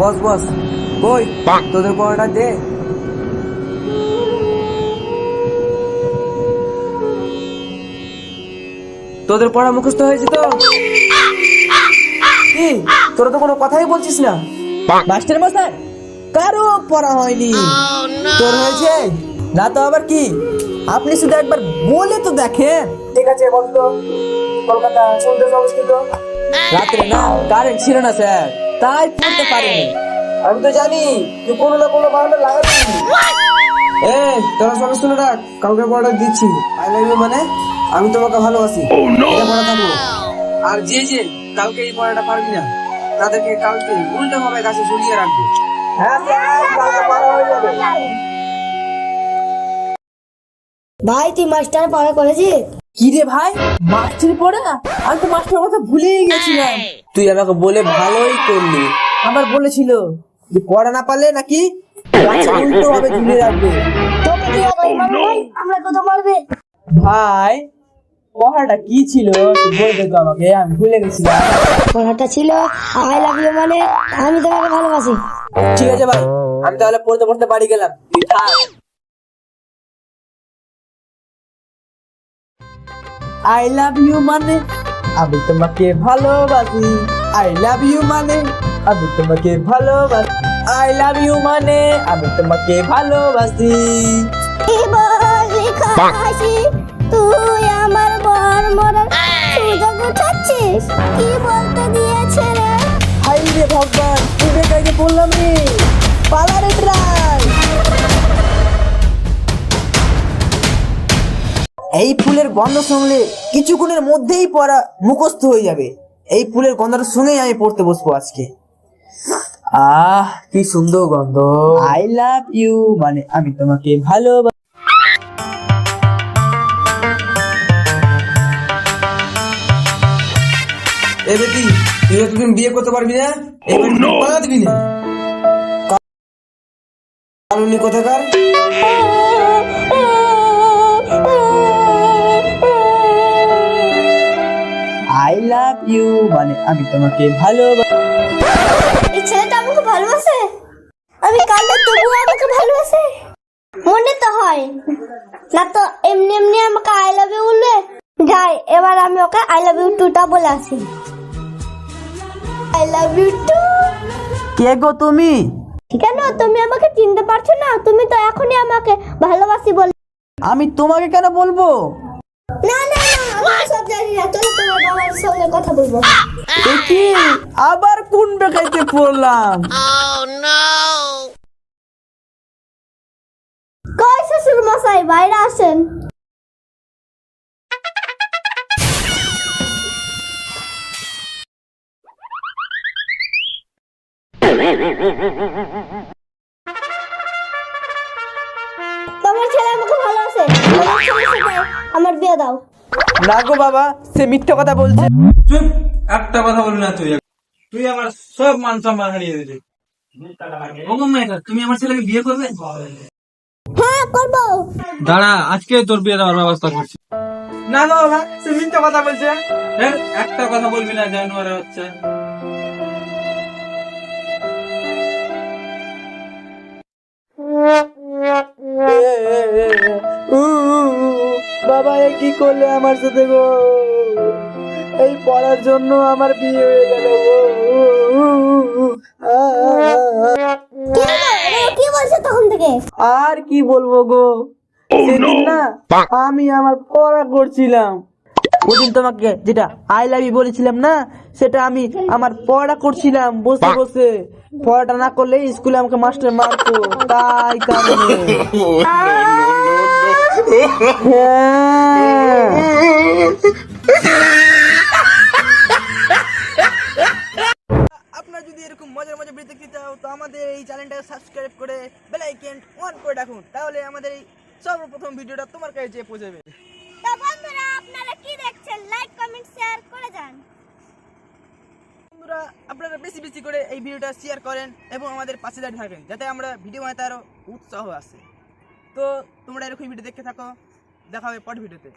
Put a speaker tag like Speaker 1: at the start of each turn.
Speaker 1: বস বস। কই? তোদের পড়াটা দে। তোদের পড়া মুখস্থ হয়েছে তো? কি? তোরা তো কোনো কথাই বলছিস না। মাস্টার মশাই কারও পড়া হয়নি। তোর হয়েছে? না তো আবার কি? আপনি শুধু একবার বলে তো দেখেন। ঠিক আছে বলতো কলকাতা সন্ধ্যে সংস্কৃত রাত্রে না কারেন্ট ছিল না স্যার। তাই পড়তে পারিনি। আমি তো জানি তুই কোনো না কোনো বাহানা লাগাবি। এ তোরা সবাই শুনে রাখ কাউকে পড়া দিচ্ছি। আই লাভ ইউ মানে আমি তোমাকে ভালোবাসি। এটা পড়া থাকব আর যে যে কালকে এই পড়াটা পারবি না তাদেরকে কালকে উল্টো ভাবে গাছে ঝুলিয়ে রাখব। হ্যাঁ স্যার কালকে পড়া যাবে।
Speaker 2: ভাই তুই মাস্টার পড়া করেছিস
Speaker 1: কি রে ভাই? মাস্টার পড়া? আমি তো মাস্টার কথা ভুলেই গেছিলাম। তুই আমাকে বলে ভালোই করলি। আমার বলেছিল যে পড়া না পারলে নাকি উল্টো ভাবে ঝুলিয়ে রাখবে
Speaker 2: মারবে ভাই আমরা কত মারবে?
Speaker 1: ভাই পড়াটা কি ছিল? তুই বলবে তো আমাকে আমি ভুলে গেছিলাম
Speaker 2: পড়াটা ছিল আই লাভ ইউ মানে আমি তোমাকে ভালোবাসি।
Speaker 1: ঠিক আছে ভাই আমি তাহলে পড়তে পড়তে বাড়ি গেলাম। তুই থাক। আই লাভ ইউ মানে আমি তোমাকে ভালোবাসি আই লাভ ইউ মানে আমি তোমাকে ভালোবাসি আই লাভ ইউ মানে আমি তোমাকে ভালোবাসি।
Speaker 2: তুই আমার বর মরার সুযোগ উঠাচ্ছিস কি বলতে দিয়েছে রে?
Speaker 1: হাই রে ভগবান তুই বেকারকে বললাম রে পালারে ট্রাই এই ফুলের গন্ধ শুনলে কিছুক্ষণের মধ্যেই পড়া মুখস্থ হয়ে যাবে। এই ফুলের গন্ধটা শুনেই আমি পড়তে বসবো আজকে। আহ কি সুন্দর গন্ধ। আই লাভ ইউ মানে আমি তোমাকে ভালোবাসি এ বেটি তুই এতদিন বিয়ে করতে পারবি না? এবার পালা দিবি না? কোথাকার? আই লাভ ইউ মানে আমি তোমাকে ভালোবাসি
Speaker 2: এই ছেলেটা আমাকে ভালোবাসে? আমি কাঁদলে তবুও আমাকে ভালোবাসে। মনে তো হয়। না তো এমনি এমনি আমাকে আই লাভ ইউ বলবে যাই এবার আমি ওকে আই লাভ ইউ টুটা বলে আসি। আই লাভ ইউ টু
Speaker 1: কে গো তুমি?
Speaker 2: কেন? তুমি আমাকে চিনতে পারছ না? তুমি তো এখনই আমাকে ভালোবাসি বলে
Speaker 1: আমি তোমাকে কেন বলব?
Speaker 2: না সব জানি না চলো তোমার বাবার সঙ্গে কথা বলব
Speaker 1: এ আবার কোন বেকাইতে পড়লাম?
Speaker 2: কই শ্বশুর মশাই বাইরে আসেন। তোমার ছেলে আমাকে ছেলের সাথে আমার বিয়ে দাও।
Speaker 1: না গো বাবা সে মিথ্যা কথা বলছে।
Speaker 3: চুপ একটা কথা বলবি না তুই। তুই আমার সব মান সম্মান হারিয়ে দিলি। তুমি আমার ছেলেকে বিয়ে করবে?
Speaker 2: হ্যাঁ করব।
Speaker 3: দাঁড়া আজকে তোর বিয়ে দেওয়ার ব্যবস্থা করছি।
Speaker 1: না না বাবা সে মিথ্যা কথা বলছে।
Speaker 3: হ্যাঁ একটা কথা বলবি না জানুয়ারি হচ্ছে।
Speaker 1: বাবা এ কি করলে আমার সাথে গো? এই পড়ার জন্য আমার বিয়ে হয়ে গেল।
Speaker 2: কি বলছে? তখন থেকে?
Speaker 1: আর কি বলব গো? সেদিন না আমি আমার পড়া করছিলাম। ওদিন তোমাকে যেটা আই লাভ ইউ বলেছিলাম না সেটা আমি আমার পড়া করছিলাম বসে বসে। পড়াটা না করলে স্কুলে আমাকে মাস্টার মারতো তাই কারণে হ্যাঁ। আপনারা যদি এরকম মজার মজার ভিডিও দেখতে চাও তো আমাদের এই চ্যানেলটাকে সাবস্ক্রাইব করে বেল আইকন অন করে রাখুন। তাহলে আমাদের এই সর্বপ্রথম ভিডিওটা তোমার কাছে যেয়ে পৌঁছাবে।
Speaker 2: তো বন্ধুরা আপনারা কি দেখছেন? লাইক কমেন্ট শেয়ার করে যান।
Speaker 1: বন্ধুরা আপনারা বেশি বেশি করে এই ভিডিওটা শেয়ার করেন এবং আমাদের পাশে দাঁড়িয়ে থাকেন যাতে আমরা ভিডিও বানাতে আরও উৎসাহ আসে। তো তোমরা এরকম ভিডিও দেখতে থাকো। দেখা হবে পর ভিডিওতে